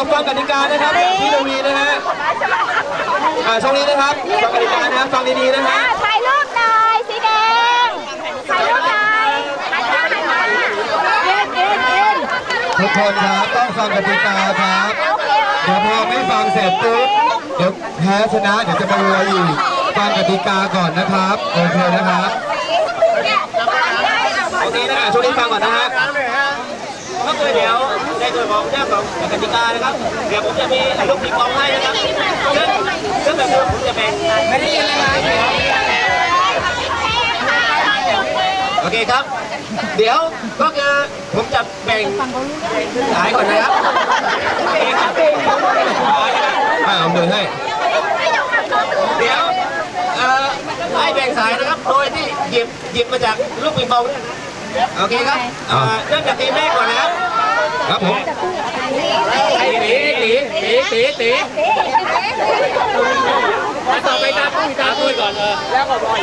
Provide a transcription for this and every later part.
ยวฟังกติกานะครับพี่ดวีนะฮะอ่าช่วงนี้นะครับฟังกติกานะครับฟังดีๆนะฮะถ่ายรูปหน่อยสีแดงถ่ายรูปหน่อยหันมาหันมาเอ็นเอ็นเอ็นทุกคนครับต้องฟังกติกาครับโอเคเดี๋ยวพอไม่ฟังเสร็จปุ๊บเดี๋ยวแพ้ชนะเดี๋ยวจะมาวัวอีกฟังกติกาก่อนนะครับโอเคนะครับโอเคนะช่วงนี้ฟังก่อนนะฮะ ก็คือเดี๋ยวในส่วนของเรื่องของกติกานะครับ เดี๋ยวผมจะมีลูกปิงปองให้นะครับซึ่งซึ่งแบบนี้ผมจะแบ่งไม่ได้ยินเลยโอเคครับ เดี๋ยวก็คือผมจะแบ่งสายก่อนนะครับโอเคครับอ่าเอามือให้เดี๋ยวเอ่อให้แบ่งสายนะครับ โดยที่หยิบหยิบมาจากลูกปิงปองเนี่ยนะโอเคครับเอ่อเริ่มจากทีมแรกก่อนนะครับ ครับผมตีตีตีตีตีต่อไปตามผู้ตามผู้ก่อนเออแล้วก็บอล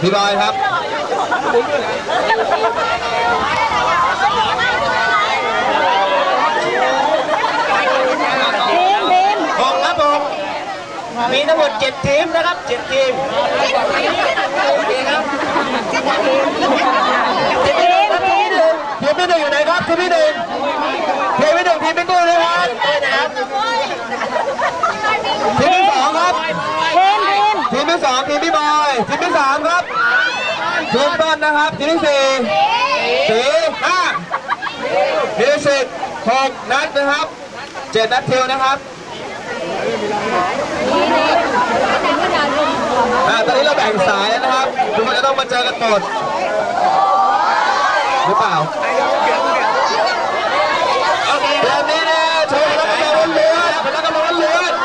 พี่บอยครับทีมทีมหกครับผมมีทั้งหมดเจ็ดทีมนะครับเจ็ดทีมโอเคครับทีมทีมที มที่หนึ่งอยู่ไหนครับทีมที่หนึ่งทีมที่หนึ่งทีมเป็นตู้เลยครับทีมที่สองครับทีมทีมทีมที่สองทีมพี่บอยทีมที่สามครับทีมต้นนะครับทีมที่สี่สี่ห้ามิวสิกหกนัดนะครับเจ็ดนัดเทลนะครับอ่าตอนนี้เราแบ่งสายนะครับทุกคนจะต้องมาเจอกันหมดหรือเปล่า โอเค แบบนี้นะโชว์พละกำลังล้วนๆพละกำลังล้วนๆ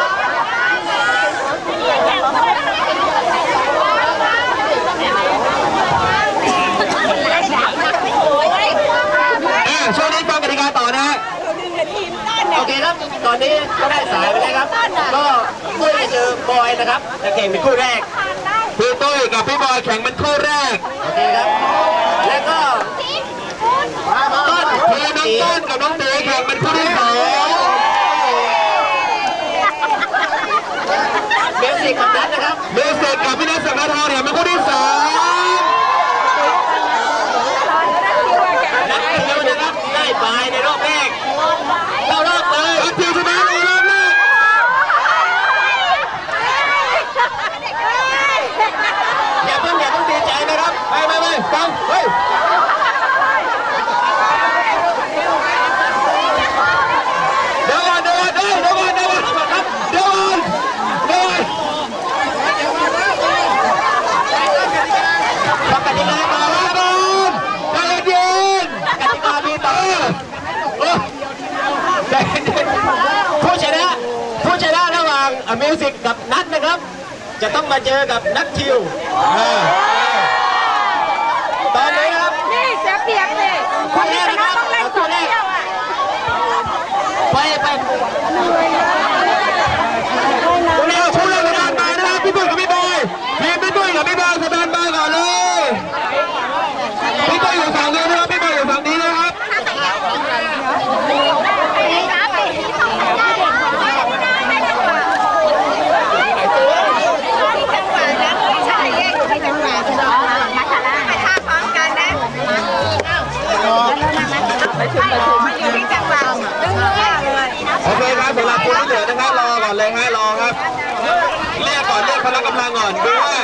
อ่าช่วงนี้ฟังกติกาต่อนะฮะ โอเคครับ ตอนนี้ก็ได้สายไปแล้วครับ ก็เพื่อเจอบอยนะครับจะแข่งเป็นคู่แรกพี่ตุ้ยกับพี่บอยแข่งเป็นคู่แรกโอเคครับ แล้วก็ต้นทีมน้องต้นกับน้องเต๋แข่งเป็นคู่ที่สองเบลสิกกับนัทนะครับเบสิกกับพี่นัทสังฆทองเนี่ยเป็นคู่ที่สอง นัทเดียวนะครับ ได้บายในรอบแรกเข้ารอบเลย นัดเดียวชนะในรอบแรก อย่าเพิ่งอย่าเพิ่งดีใจนะครับ ไม่ไม่ไม่ฟังเฮ้ยเดี๋ยวก่อนเดี๋ยวก่อนเฮ้ยเดี๋ยวก่อนเดี๋ยวก่อนครับเดี๋ยวก่อนเดี๋ยวก่อน ฟังกติกาต่อ มา นะ ก่อนใจเย็น กติกามีต่อ เออใจเย็น ผู้ชนะผู้ชนะระหว่างมิวสิกกับนัทนะครับ จะต้องมาเจอกับนัททิวอ่าตอนนี้ครับนี่เสียเปรียบเลยคนที่ชนะต้องเล่นสองเที่ยวอะไปไปพวกเราผู้เล่นสแตนบายนะครับพี่ตุ้ยกับพี่ เลยฮะรอครับ เรียกก่อนเรียกพละกำลังก่อนดูว่า